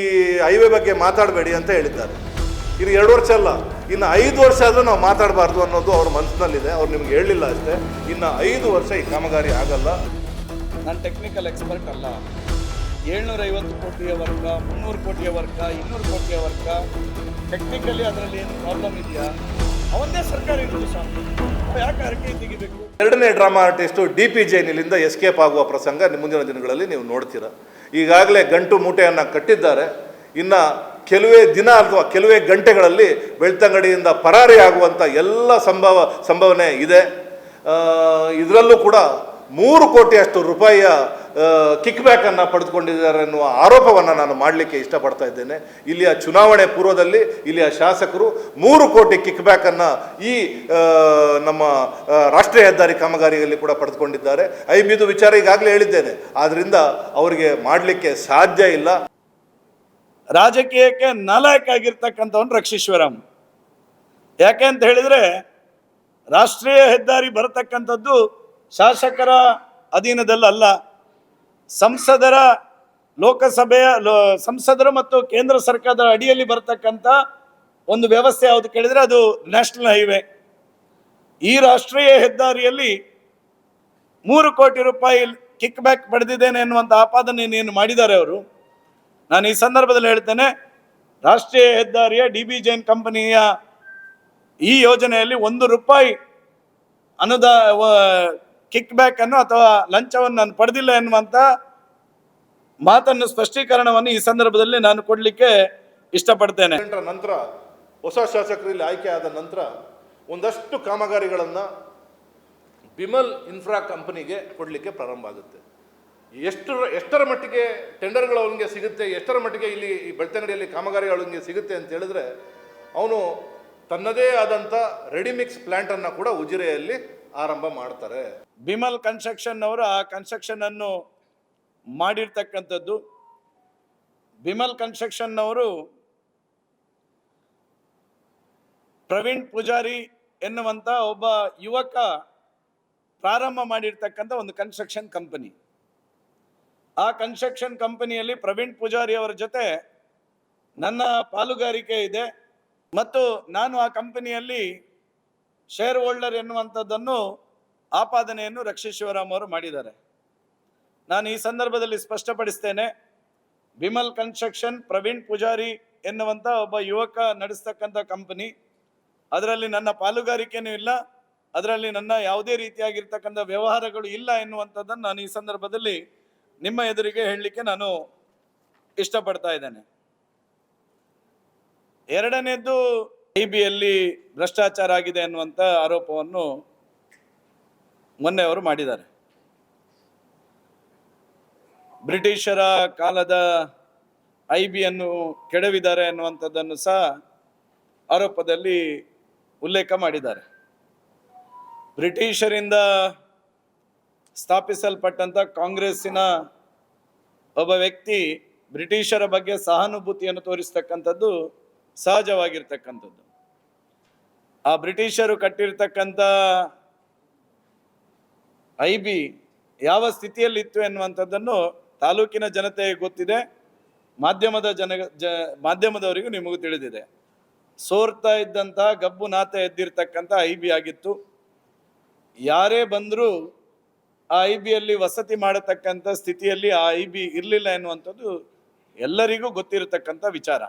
ಈ ಹೈವೇ ಬಗ್ಗೆ ಮಾತಾಡಬೇಡಿ ಅಂತ ಹೇಳಿದ್ದಾರೆ. ಇದು ಎರಡು ವರ್ಷ ಅಲ್ಲ, ಇನ್ನು ಐದು ವರ್ಷ ಆದರೂ ನಾವು ಮಾತಾಡಬಾರ್ದು ಅನ್ನೋದು ಅವ್ರ ಮನಸ್ಸಿನಲ್ಲಿದೆ, ಅವ್ರು ನಿಮ್ಗೆ ಹೇಳಲಿಲ್ಲ ಅಷ್ಟೇ. ಇನ್ನು ಐದು ವರ್ಷ ಈ ಕಾಮಗಾರಿ ಆಗಲ್ಲ. ನಾನು ಟೆಕ್ನಿಕಲ್ ಎಕ್ಸ್ಪರ್ಟ್ ಅಲ್ಲ. ಏಳ್ನೂರೈವತ್ತು ಕೋಟಿಯ ವರ್ಗ, ಮುನ್ನೂರು ಕೋಟಿಯ ವರ್ಗ, ಇನ್ನೂರು ಕೋಟಿಯ ವರ್ಗ. ಟೆಕ್ನಿಕಲಿ ಅದರಲ್ಲಿ ಏನು ಪ್ರಾಬ್ಲಮ್ ಇದೆಯಾ? ಅವನ್ನೇ ಸರ್ಕಾರ ಇರೋದು ಸರ್ ಯಾಕೆ ಅರಕೆ ತೆಗಿಬೇಕು? ಎರಡನೇ ಡ್ರಾಮಾ ಆರ್ಟಿಸ್ಟು ಡಿ ಪಿ ಜೈನಿಲಿಂದ ಎಸ್ಕೇಪ್ ಆಗುವ ಪ್ರಸಂಗ ಮುಂದಿನ ದಿನಗಳಲ್ಲಿ ನೀವು ನೋಡ್ತೀರಾ. ಈಗಾಗಲೇ ಗಂಟು ಮೂಟೆಯನ್ನು ಕಟ್ಟಿದ್ದಾರೆ. ಇನ್ನು ಕೆಲವೇ ದಿನ ಅಥವಾ ಕೆಲವೇ ಗಂಟೆಗಳಲ್ಲಿ ಬೆಳ್ತಂಗಡಿಯಿಂದ ಪರಾರಿಯಾಗುವಂಥ ಎಲ್ಲ ಸಂಭವ, ಸಂಭವನೆ ಇದೆ. ಇದರಲ್ಲೂ ಕೂಡ ಮೂರು ಕೋಟಿಯಷ್ಟು ರೂಪಾಯಿಯ ಕಿಕ್ ಬ್ಯಾಕನ್ನು ಪಡೆದುಕೊಂಡಿದ್ದಾರೆ ಎನ್ನುವ ಆರೋಪವನ್ನು ನಾನು ಮಾಡಲಿಕ್ಕೆ ಇಷ್ಟಪಡ್ತಾ ಇದ್ದೇನೆ. ಇಲ್ಲಿಯ ಚುನಾವಣೆ ಪೂರ್ವದಲ್ಲಿ ಇಲ್ಲಿಯ ಶಾಸಕರು ಮೂರು ಕೋಟಿ ಕಿಕ್ ಬ್ಯಾಕನ್ನು ಈ ನಮ್ಮ ರಾಷ್ಟ್ರೀಯ ಹೆದ್ದಾರಿ ಕಾಮಗಾರಿಯಲ್ಲಿ ಕೂಡ ಪಡೆದುಕೊಂಡಿದ್ದಾರೆ. ಐ ಬಿದು ವಿಚಾರ ಈಗಾಗಲೇ ಹೇಳಿದ್ದೇನೆ. ಆದ್ದರಿಂದ ಅವರಿಗೆ ಮಾಡಲಿಕ್ಕೆ ಸಾಧ್ಯ ಇಲ್ಲ. ರಾಜಕೀಯಕ್ಕೆ ನಾಲಾಯಕ ಆಗಿರ್ತಕ್ಕಂಥವನು ರಕ್ಷೀಶ್ವರಂ. ಯಾಕೆ ಅಂತ ಹೇಳಿದ್ರೆ ರಾಷ್ಟ್ರೀಯ ಹೆದ್ದಾರಿ ಬರತಕ್ಕಂಥದ್ದು ಶಾಸಕರ ಅಧೀನದಲ್ಲಲ್ಲ ಸಂಸದರ ಲೋಕಸಭೆಯ ಸಂಸದರು ಮತ್ತು ಕೇಂದ್ರ ಸರ್ಕಾರದ ಅಡಿಯಲ್ಲಿ ಬರತಕ್ಕಂಥ ಒಂದು ವ್ಯವಸ್ಥೆ ಯಾವುದು ಕೇಳಿದ್ರೆ ಅದು ನ್ಯಾಷನಲ್ ಹೈವೇ. ಈ ರಾಷ್ಟ್ರೀಯ ಹೆದ್ದಾರಿಯಲ್ಲಿ ಮೂರು ಕೋಟಿ ರೂಪಾಯಿ ಕಿಕ್ ಬ್ಯಾಕ್ ಪಡೆದಿದ್ದೇನೆ ಎನ್ನುವಂಥ ಏನು ಮಾಡಿದ್ದಾರೆ ಅವರು. ನಾನು ಈ ಸಂದರ್ಭದಲ್ಲಿ ಹೇಳ್ತೇನೆ, ರಾಷ್ಟ್ರೀಯ ಹೆದ್ದಾರಿಯ ಡಿ ಬಿ ಜೈನ್ ಕಂಪನಿಯ ಈ ಯೋಜನೆಯಲ್ಲಿ ಒಂದು ರೂಪಾಯಿ ಅನುದಾ ಕಿಕ್ ಬ್ಯಾಕ್ ಅನ್ನು ಅಥವಾ ಲಂಚವನ್ನು ನಾನು ಪಡೆದಿಲ್ಲ ಎನ್ನುವಂತ ಮಾತನ್ನು ಸ್ಪಷ್ಟೀಕರಣವನ್ನು ಈ ಸಂದರ್ಭದಲ್ಲಿ ನಾನು ಕೊಡಲಿಕ್ಕೆ ಇಷ್ಟಪಡ್ತೇನೆ. ನಂತರ ಹೊಸ ಶಾಸಕರಲ್ಲಿ ಆಯ್ಕೆ ಆದ ನಂತರ ಒಂದಷ್ಟು ಕಾಮಗಾರಿಗಳನ್ನು ಬಿಮಲ್ ಇನ್ಫ್ರಾ ಕಂಪನಿಗೆ ಕೊಡಲಿಕ್ಕೆ ಪ್ರಾರಂಭ ಆಗುತ್ತೆ. ಎಷ್ಟು ಎಷ್ಟರ ಮಟ್ಟಿಗೆ ಟೆಂಡರ್ಗಳು ಅವನಿಗೆ ಸಿಗುತ್ತೆ, ಎಷ್ಟರ ಮಟ್ಟಿಗೆ ಇಲ್ಲಿ ಈ ಬೆಳ್ತಂಗಡಿಯಲ್ಲಿ ಕಾಮಗಾರಿಗಳು ಅವನಿಗೆ ಸಿಗುತ್ತೆ ಅಂತ ಹೇಳಿದ್ರೆ ಅವನು ತನ್ನದೇ ಆದಂಥ ರೆಡಿಮಿಕ್ಸ್ ಪ್ಲ್ಯಾಂಟನ್ನು ಕೂಡ ಉಜಿರೆಯಲ್ಲಿ ಆರಂಭ ಮಾಡ್ತಾರೆ. ಬಿಮಲ್ ಕನ್ಸ್ಟ್ರಕ್ಷನ್ ಅವರು ಕನ್ಸ್ಟ್ರಕ್ಷನ್ ಅನ್ನು ಮಾಡಿರ್ತಕ್ಕಂಥದ್ದು. ಬಿಮಲ್ ಕನ್ಸ್ಟ್ರಕ್ಷನ್ ಅವರು ಪ್ರವೀಣ್ ಪೂಜಾರಿ ಎನ್ನುವಂತ ಒಬ್ಬ ಯುವಕ ಪ್ರಾರಂಭ ಮಾಡಿರ್ತಕ್ಕಂಥ ಒಂದು ಕನ್ಸ್ಟ್ರಕ್ಷನ್ ಕಂಪನಿ. ಆ ಕನ್ಸ್ಟ್ರಕ್ಷನ್ ಕಂಪನಿಯಲ್ಲಿ ಪ್ರವೀಣ್ ಪೂಜಾರಿ ಅವರ ಜೊತೆ ನನ್ನ ಪಾಲುಗಾರಿಕೆ ಇದೆ. ಮತ್ತು ನಾನು ಆ ಕಂಪನಿಯಲ್ಲಿ ಶೇರ್ ಹೋಲ್ಡರ್ ಎನ್ನುವಂಥದ್ದನ್ನು ಆಪಾದನೆಯನ್ನು ರಕ್ಷೀಶ್ವರಾಮ್ ಅವರು ಮಾಡಿದ್ದಾರೆ. ನಾನು ಈ ಸಂದರ್ಭದಲ್ಲಿ ಸ್ಪಷ್ಟಪಡಿಸ್ತೇನೆ ಬಿಮಲ್ ಕನ್ಸ್ಟ್ರಕ್ಷನ್, ಪ್ರವೀಣ್ ಪೂಜಾರಿ ಎನ್ನುವಂಥ ಒಬ್ಬ ಯುವಕ ನಡೆಸ್ತಕ್ಕಂಥ ಕಂಪನಿ. ಅದರಲ್ಲಿ ನನ್ನ ಪಾಲುಗಾರಿಕೆನೂ ಇಲ್ಲ, ಅದರಲ್ಲಿ ನನ್ನ ಯಾವುದೇ ರೀತಿಯಾಗಿರ್ತಕ್ಕಂಥ ವ್ಯವಹಾರಗಳು ಇಲ್ಲ ಎನ್ನುವಂಥದ್ದನ್ನು ನಾನು ಈ ಸಂದರ್ಭದಲ್ಲಿ ನಿಮ್ಮ ಎದುರಿಗೆ ಹೇಳಲಿಕ್ಕೆ ನಾನು ಇಷ್ಟಪಡ್ತಾ ಇದ್ದೇನೆ. ಎರಡನೇದ್ದು ಐ ಬಿಯಲ್ಲಿ ಭ್ರಷ್ಟಾಚಾರ ಆಗಿದೆ ಅನ್ನುವಂಥ ಆರೋಪವನ್ನು ಮೊನ್ನೆ ಅವರು ಮಾಡಿದ್ದಾರೆ. ಬ್ರಿಟಿಷರ ಕಾಲದ ಐ ಬಿಯನ್ನು ಕೆಡವಿದ್ದಾರೆ ಅನ್ನುವಂಥದ್ದನ್ನು ಸಹ ಆರೋಪದಲ್ಲಿ ಉಲ್ಲೇಖ ಮಾಡಿದ್ದಾರೆ. ಬ್ರಿಟಿಷರಿಂದ ಸ್ಥಾಪಿಸಲ್ಪಟ್ಟಂಥ ಕಾಂಗ್ರೆಸ್ಸಿನ ಒಬ್ಬ ವ್ಯಕ್ತಿ ಬ್ರಿಟಿಷರ ಬಗ್ಗೆ ಸಹಾನುಭೂತಿಯನ್ನು ತೋರಿಸ್ತಕ್ಕಂಥದ್ದು ಸಹಜವಾಗಿರ್ತಕ್ಕಂಥದ್ದು. ಆ ಬ್ರಿಟಿಷರು ಕಟ್ಟಿರ್ತಕ್ಕಂಥ ಐ ಬಿ ಯಾವ ಸ್ಥಿತಿಯಲ್ಲಿತ್ತು ಎನ್ನುವಂಥದ್ದನ್ನು ತಾಲೂಕಿನ ಜನತೆಗೆ ಗೊತ್ತಿದೆ. ಮಾಧ್ಯಮದ ಜನ, ಜ, ಮಾಧ್ಯಮದವರಿಗೂ ನಿಮಗೂ ತಿಳಿದಿದೆ. ಸೋರ್ತಾ ಇದ್ದಂಥ ಗಬ್ಬು ನಾತ ಎದ್ದಿರ್ತಕ್ಕಂಥ ಐ ಬಿ ಆಗಿತ್ತು. ಯಾರೇ ಬಂದರೂ ಆ ಐ ಬಿಯಲ್ಲಿ ವಸತಿ ಮಾಡತಕ್ಕಂಥ ಸ್ಥಿತಿಯಲ್ಲಿ ಆ ಐ ಬಿ ಇರಲಿಲ್ಲ ಎನ್ನುವಂಥದ್ದು ಎಲ್ಲರಿಗೂ ಗೊತ್ತಿರತಕ್ಕಂಥ ವಿಚಾರ.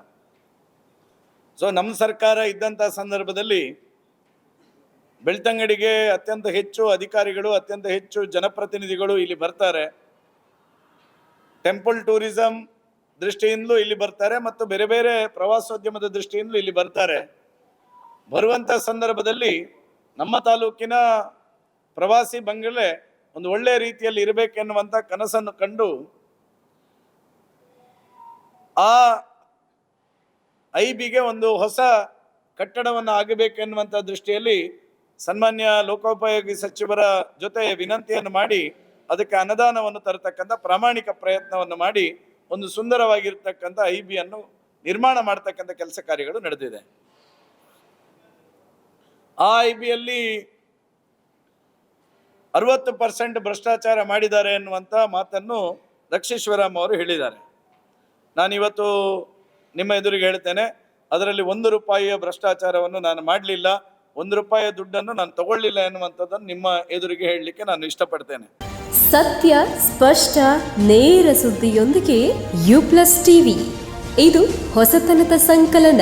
ಸೊ ನಮ್ಮ ಸರ್ಕಾರ ಇದ್ದಂಥ ಸಂದರ್ಭದಲ್ಲಿ ಬೆಳ್ತಂಗಡಿಗೆ ಅತ್ಯಂತ ಹೆಚ್ಚು ಅಧಿಕಾರಿಗಳು, ಅತ್ಯಂತ ಹೆಚ್ಚು ಜನಪ್ರತಿನಿಧಿಗಳು ಇಲ್ಲಿ ಬರ್ತಾರೆ. ಟೆಂಪಲ್ ಟೂರಿಸಂ ದೃಷ್ಟಿಯಿಂದಲೂ ಇಲ್ಲಿ ಬರ್ತಾರೆ ಮತ್ತು ಬೇರೆ ಬೇರೆ ಪ್ರವಾಸೋದ್ಯಮದ ದೃಷ್ಟಿಯಿಂದಲೂ ಇಲ್ಲಿ ಬರ್ತಾರೆ. ಬರುವಂಥ ಸಂದರ್ಭದಲ್ಲಿ ನಮ್ಮ ತಾಲೂಕಿನ ಪ್ರವಾಸಿ ಬಂಗಲೆ ಒಂದು ಒಳ್ಳೆಯ ರೀತಿಯಲ್ಲಿ ಇರಬೇಕೆನ್ನುವಂಥ ಕನಸನ್ನು ಕಂಡು ಆ ಐ ಬಿಗೆ ಒಂದು ಹೊಸ ಕಟ್ಟಡವನ್ನು ಆಗಬೇಕೆನ್ನುವಂಥ ದೃಷ್ಟಿಯಲ್ಲಿ ಸನ್ಮಾನ್ಯ ಲೋಕೋಪಯೋಗಿ ಸಚಿವರ ಜೊತೆ ವಿನಂತಿಯನ್ನು ಮಾಡಿ ಅದಕ್ಕೆ ಅನುದಾನವನ್ನು ತರತಕ್ಕಂಥ ಪ್ರಾಮಾಣಿಕ ಪ್ರಯತ್ನವನ್ನು ಮಾಡಿ ಒಂದು ಸುಂದರವಾಗಿರ್ತಕ್ಕಂಥ ಐ ಬಿಯನ್ನು ನಿರ್ಮಾಣ ಮಾಡ್ತಕ್ಕಂಥ ಕೆಲಸ ಕಾರ್ಯಗಳು ನಡೆದಿದೆ. ಆ ಐ ಬಿಯಲ್ಲಿ ಅರವತ್ತು ಪರ್ಸೆಂಟ್ ಭ್ರಷ್ಟಾಚಾರ ಮಾಡಿದ್ದಾರೆ ಎನ್ನುವಂಥ ಮಾತನ್ನು ರಕ್ಷೀಶ್ವರಂ ಅವರು ಹೇಳಿದ್ದಾರೆ. ನಾನಿವತ್ತು ನಿಮ್ಮ ಎದುರಿಗೆ ಹೇಳ್ತೇನೆ, ಅದರಲ್ಲಿ ಒಂದು ರೂಪಾಯಿಯ ಭ್ರಷ್ಟಾಚಾರವನ್ನು ನಾನು ಮಾಡಲಿಲ್ಲ, ಒಂದು ರೂಪಾಯಿಯ ದುಡ್ಡನ್ನು ನಾನು ತಗೊಳ್ಳಿಲ್ಲ ಎನ್ನುವಂಥದ್ದನ್ನು ನಿಮ್ಮ ಎದುರಿಗೆ ಹೇಳಲಿಕ್ಕೆ ನಾನು ಇಷ್ಟಪಡ್ತೇನೆ. ಸತ್ಯ, ಸ್ಪಷ್ಟ, ನೇರ ಸುದ್ದಿಯೊಂದಿಗೆ ಯು ಪ್ಲಸ್ ಟಿವಿ. ಇದು ಹೊಸತನದ ಸಂಕಲನ.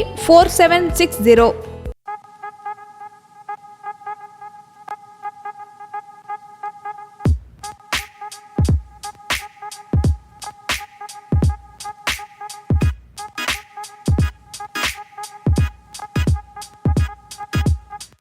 four seven six zero